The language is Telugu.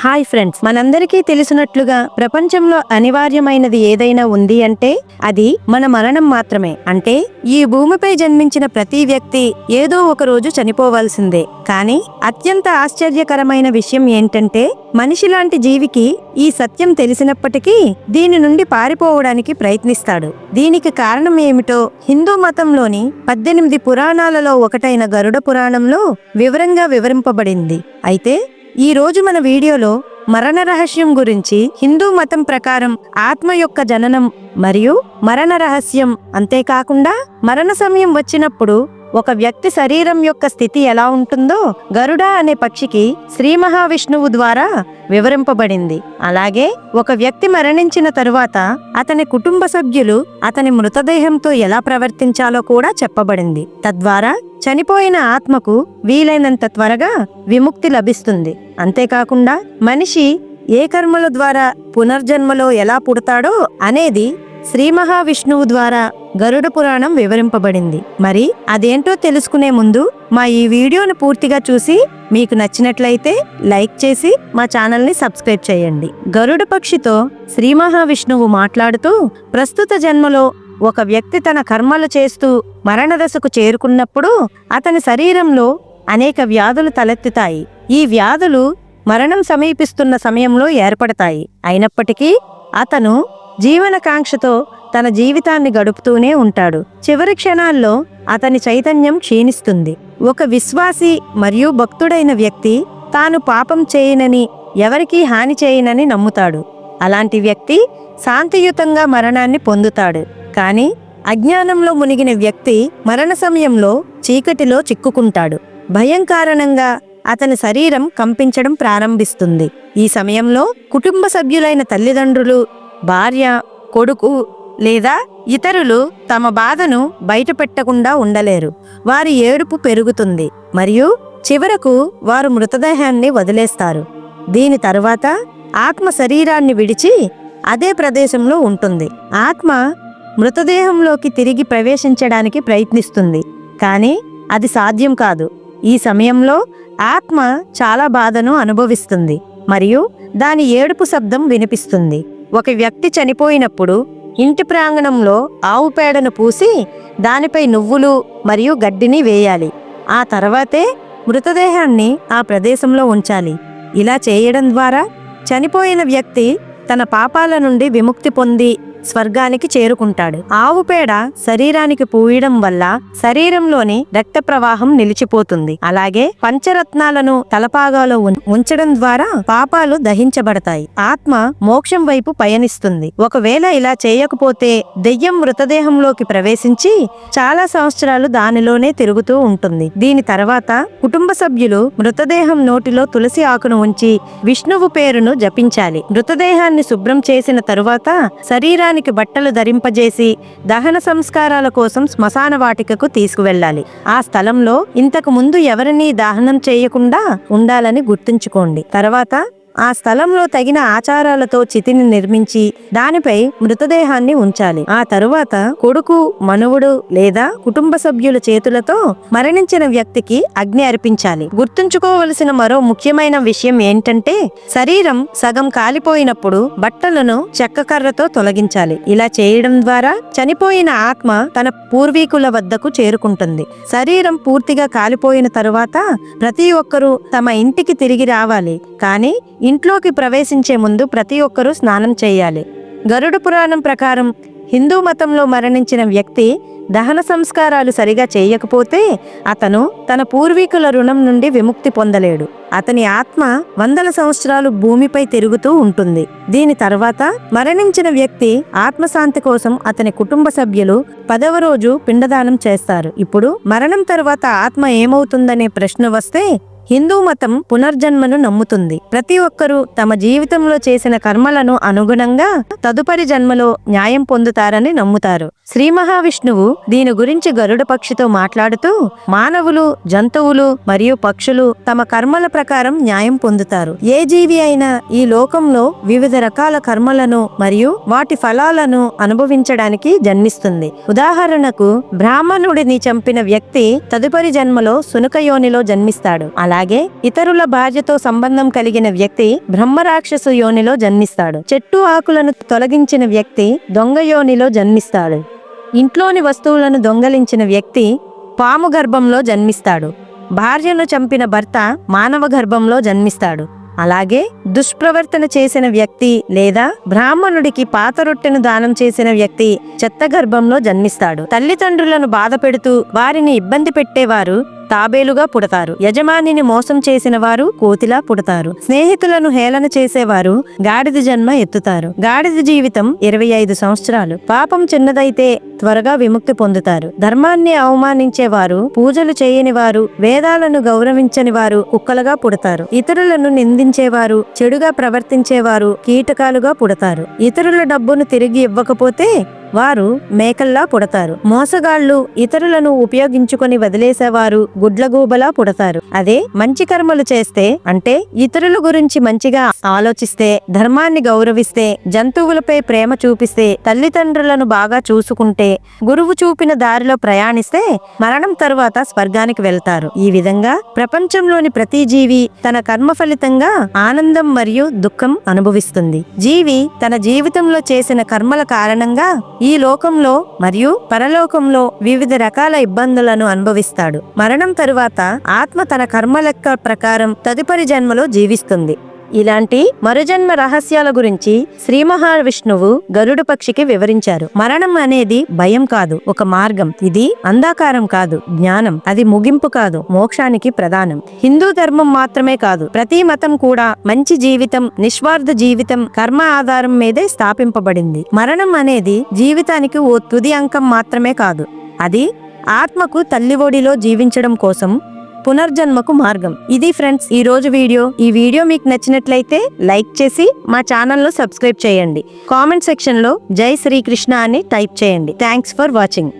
హాయ్ ఫ్రెండ్స్ మనందరికీ తెలిసినట్లుగా ప్రపంచంలో అనివార్యమైనది ఏదైనా ఉంది అంటే అది మన మరణం మాత్రమే. అంటే ఈ భూమిపై జన్మించిన ప్రతి వ్యక్తి ఏదో ఒక రోజు చనిపోవాల్సిందే. కానీ అత్యంత ఆశ్చర్యకరమైన విషయం ఏంటంటే మనిషి లాంటి జీవికి ఈ సత్యం తెలిసినప్పటికీ దీని నుండి పారిపోవడానికి ప్రయత్నిస్తాడు. దీనికి కారణం ఏమిటో హిందూ మతంలోని పద్దెనిమిది పురాణాలలో ఒకటైన గరుడ పురాణంలో వివరంగా వివరింపబడింది. అయితే ఈ రోజు మన వీడియోలో మరణ రహస్యం గురించి హిందూ మతం ప్రకారం ఆత్మ యొక్క జననం మరియు మరణ రహస్యం అంతేకాకుండా మరణ సమయం వచ్చినప్పుడు ఒక వ్యక్తి శరీరం యొక్క స్థితి ఎలా ఉంటుందో గరుడ అనే పక్షికి శ్రీ మహావిష్ణువు ద్వారా వివరింపబడింది. అలాగే ఒక వ్యక్తి మరణించిన తరువాత అతని కుటుంబ సభ్యులు అతని మృతదేహంతో ఎలా ప్రవర్తించాలో కూడా చెప్పబడింది. తద్వారా చనిపోయిన ఆత్మకు వీలైనంత త్వరగా విముక్తి లభిస్తుంది. అంతేకాకుండా మనిషి ఏ కర్మల ద్వారా పునర్జన్మలో ఎలా పుడతాడో అనేది శ్రీ మహావిష్ణువు ద్వారా గరుడ పురాణం వివరింపబడింది. మరి అదేంటో తెలుసుకునే ముందు మా ఈ వీడియోను పూర్తిగా చూసి మీకు నచ్చినట్లయితే లైక్ చేసి మా ఛానల్ని సబ్స్క్రైబ్ చేయండి. గరుడ పక్షితో శ్రీ మహావిష్ణువు మాట్లాడుతూ ప్రస్తుత జన్మలో ఒక వ్యక్తి తన కర్మలు చేస్తూ మరణదశకు చేరుకున్నప్పుడు అతని శరీరంలో అనేక వ్యాధులు తలెత్తుతాయి. ఈ వ్యాధులు మరణం సమీపిస్తున్న సమయంలో ఏర్పడతాయి. అయినప్పటికీ అతను జీవనకాంక్షతో తన జీవితాన్ని గడుపుతూనే ఉంటాడు. చివరి క్షణాల్లో అతని చైతన్యం క్షీణిస్తుంది. ఒక విశ్వాసి మరియు భక్తుడైన వ్యక్తి తాను పాపం చేయనని ఎవరికీ హాని చేయనని నమ్ముతాడు. అలాంటి వ్యక్తి శాంతియుతంగా మరణాన్ని పొందుతాడు. కానీ అజ్ఞానంలో మునిగిన వ్యక్తి మరణ సమయంలో చీకటిలో చిక్కుకుంటాడు. భయం కారణంగా అతని శరీరం కంపించడం ప్రారంభిస్తుంది. ఈ సమయంలో కుటుంబ సభ్యులైన తల్లిదండ్రులు భార్య కొడుకు లేదా ఇతరులు తమ బాధను బయటపెట్టకుండా ఉండలేరు. వారి ఏడుపు పెరుగుతుంది మరియు చివరకు వారు మృతదేహాన్ని వదిలేస్తారు. దీని తరువాత ఆత్మ శరీరాన్ని విడిచి అదే ప్రదేశంలో ఉంటుంది. ఆత్మ మృతదేహంలోకి తిరిగి ప్రవేశించడానికి ప్రయత్నిస్తుంది. కానీ అది సాధ్యం కాదు. ఈ సమయంలో ఆత్మ చాలా బాధను అనుభవిస్తుంది మరియు దాని ఏడుపు శబ్దం వినిపిస్తుంది. ఒక వ్యక్తి చనిపోయినప్పుడు ఇంటి ప్రాంగణంలో ఆవు పేడను పూసి దానిపై నువ్వులు మరియు గడ్డిని వేయాలి. ఆ తర్వాతే మృతదేహాన్ని ఆ ప్రదేశంలో ఉంచాలి. ఇలా చేయడం ద్వారా చనిపోయిన వ్యక్తి తన పాపాల నుండి విముక్తి పొంది స్వర్గానికి చేరుకుంటాడు. ఆవు పేడ శరీరానికి పూయడం వల్ల శరీరంలోని రక్త ప్రవాహం నిలిచిపోతుంది. అలాగే పంచరత్నాలను తలపాగాలో ఉం- ఉంచడం ద్వారా పాపాలు దహించబడతాయి. ఆత్మ మోక్షం వైపు పయనిస్తుంది. ఒకవేళ ఇలా చేయకపోతే దెయ్యం మృతదేహంలోకి ప్రవేశించి చాలా సంవత్సరాలు దానిలోనే తిరుగుతూ ఉంటుంది. దీని తర్వాత కుటుంబ సభ్యులు మృతదేహం నోటిలో తులసి ఆకును ఉంచి విష్ణువు పేరును జపించాలి. మృతదేహాన్ని శుభ్రం చేసిన తరువాత శరీరాన్ని శవానికి బట్టలు ధరింపజేసి దహన సంస్కారాల కోసం శ్మశాన వాటికకు తీసుకువెళ్ళాలి. ఆ స్థలంలో ఇంతకు ముందు ఎవరినీ దహనం చేయకుండా ఉండాలని గుర్తుంచుకోండి. తర్వాత ఆ స్థలంలో తగిన ఆచారాలతో చితిని నిర్మించి దానిపై మృతదేహాన్ని ఉంచాలి. ఆ తరువాత కొడుకు మనువుడు లేదా కుటుంబ సభ్యుల చేతులతో మరణించిన వ్యక్తికి అగ్ని అర్పించాలి. గుర్తుంచుకోవలసిన మరో ముఖ్యమైన విషయం ఏంటంటే శరీరం సగం కాలిపోయినప్పుడు బట్టలను చెక్క కర్రతో తొలగించాలి. ఇలా చేయడం ద్వారా చనిపోయిన ఆత్మ తన పూర్వీకుల వద్దకు చేరుకుంటుంది. శరీరం పూర్తిగా కాలిపోయిన తరువాత ప్రతి ఒక్కరూ తమ ఇంటికి తిరిగి రావాలి. కానీ ఇంట్లోకి ప్రవేశించే ముందు ప్రతి ఒక్కరూ స్నానం చేయాలి. గరుడ పురాణం ప్రకారం హిందూ మతంలో మరణించిన వ్యక్తి దహన సంస్కారాలు సరిగా చేయకపోతే అతను తన పూర్వీకుల రుణం నుండి విముక్తి పొందలేడు. అతని ఆత్మ వందల సంవత్సరాలు భూమిపై తిరుగుతూ ఉంటుంది. దీని తర్వాత మరణించిన వ్యక్తి ఆత్మశాంతి కోసం అతని కుటుంబ సభ్యులు పదవ రోజు పిండదానం చేస్తారు. ఇప్పుడు మరణం తర్వాత ఆత్మ ఏమవుతుందనే ప్రశ్న వస్తే హిందూ మతం పునర్జన్మను నమ్ముతుంది. ప్రతి ఒక్కరూ తమ జీవితంలో చేసిన కర్మలను అనుగుణంగా తదుపరి జన్మలో న్యాయం పొందుతారని నమ్ముతారు. శ్రీ మహావిష్ణువు దీని గురించి గరుడ పక్షితో మాట్లాడుతూ మానవులు జంతువులు మరియు పక్షులు తమ కర్మల ప్రకారం న్యాయం పొందుతారు. ఏ జీవి అయినా ఈ లోకంలో వివిధ రకాల కర్మలను మరియు వాటి ఫలాలను అనుభవించడానికి జన్మిస్తుంది. ఉదాహరణకు బ్రాహ్మణుడిని చంపిన వ్యక్తి తదుపరి జన్మలో సునక యోనిలో జన్మిస్తాడు. అలా అలాగే ఇతరుల భార్యతో సంబంధం కలిగిన వ్యక్తి బ్రహ్మరాక్షసు యోనిలో జన్మిస్తాడు. చెట్టు ఆకులను తొలగించిన వ్యక్తి దొంగ యోనిలో జన్మిస్తాడు. ఇంట్లోని వస్తువులను దొంగలించిన వ్యక్తి పాము గర్భంలో జన్మిస్తాడు. భార్యను చంపిన భర్త మానవ గర్భంలో జన్మిస్తాడు. అలాగే దుష్ప్రవర్తన చేసిన వ్యక్తి లేదా బ్రాహ్మణుడికి పాత రొట్టెను దానం చేసిన వ్యక్తి చెత్త గర్భంలో జన్మిస్తాడు. తల్లిదండ్రులను బాధ పెడుతూ వారిని ఇబ్బంది పెట్టేవారు తాబేలుగా పుడతారు. యజమానిని మోసం చేసిన వారు కోతిలా పుడతారు. స్నేహితులను హేళన చేసేవారు గాడిద జన్మ ఎత్తుతారు. గాడిద జీవితం ఇరవై ఐదు సంవత్సరాలు. పాపం చిన్నదైతే త్వరగా విముక్తి పొందుతారు. ధర్మాన్ని అవమానించేవారు పూజలు చేయని వారు వేదాలను గౌరవించని వారు కుక్కలుగా పుడతారు. ఇతరులను నిందించేవారు చెడుగా ప్రవర్తించేవారు కీటకాలుగా పుడతారు. ఇతరుల డబ్బును తిరిగి ఇవ్వకపోతే వారు మేకల్లా పుడతారు. మోసగాళ్ళు ఇతరులను ఉపయోగించుకొని వదిలేసేవారు గుడ్లగూబలా పుడతారు. అదే మంచి కర్మలు చేస్తే అంటే ఇతరుల గురించి మంచిగా ఆలోచిస్తే ధర్మాన్ని గౌరవిస్తే జంతువులపై ప్రేమ చూపిస్తే తల్లిదండ్రులను బాగా చూసుకుంటే గురువు చూపిన దారిలో ప్రయాణిస్తే మరణం తరువాత స్వర్గానికి వెళ్తారు. ఈ విధంగా ప్రపంచంలోని ప్రతి జీవి తన కర్మ ఫలితంగా ఆనందం మరియు దుఃఖం అనుభవిస్తుంది. జీవి తన జీవితంలో చేసిన కర్మల కారణంగా ఈ లోకంలో మరియు పరలోకంలో వివిధ రకాల ఇబ్బందులను అనుభవిస్తాడు. మరణం తరువాత ఆత్మ తన కర్మ లెక్క ప్రకారం తదుపరి జన్మలో జీవిస్తుంది. ఇలాంటి మరుజన్మ రహస్యాల గురించి శ్రీ మహావిష్ణువు గరుడు పక్షికి వివరించారు. మరణం అనేది భయం కాదు ఒక మార్గం. ఇది అంధాకారం కాదు జ్ఞానం. అది ముగింపు కాదు మోక్షానికి ప్రధానం. హిందూ ధర్మం మాత్రమే కాదు ప్రతి మతం కూడా మంచి జీవితం నిస్వార్థ జీవితం కర్మ ఆధారం మీదే స్థాపింపబడింది. మరణం అనేది జీవితానికి ఓ తుది అంకం మాత్రమే కాదు. అది ఆత్మకు తల్లి ఒడిలో జీవించడం కోసం పునర్జన్మకు మార్గం. ఇది ఫ్రెండ్స్ ఈ రోజు వీడియో. ఈ వీడియో మీకు నచ్చినట్లయితే లైక్ చేసి మా ఛానల్ను సబ్స్క్రైబ్ చేయండి. కామెంట్ సెక్షన్లో జై శ్రీకృష్ణ అని టైప్ చేయండి. Thanks for watching.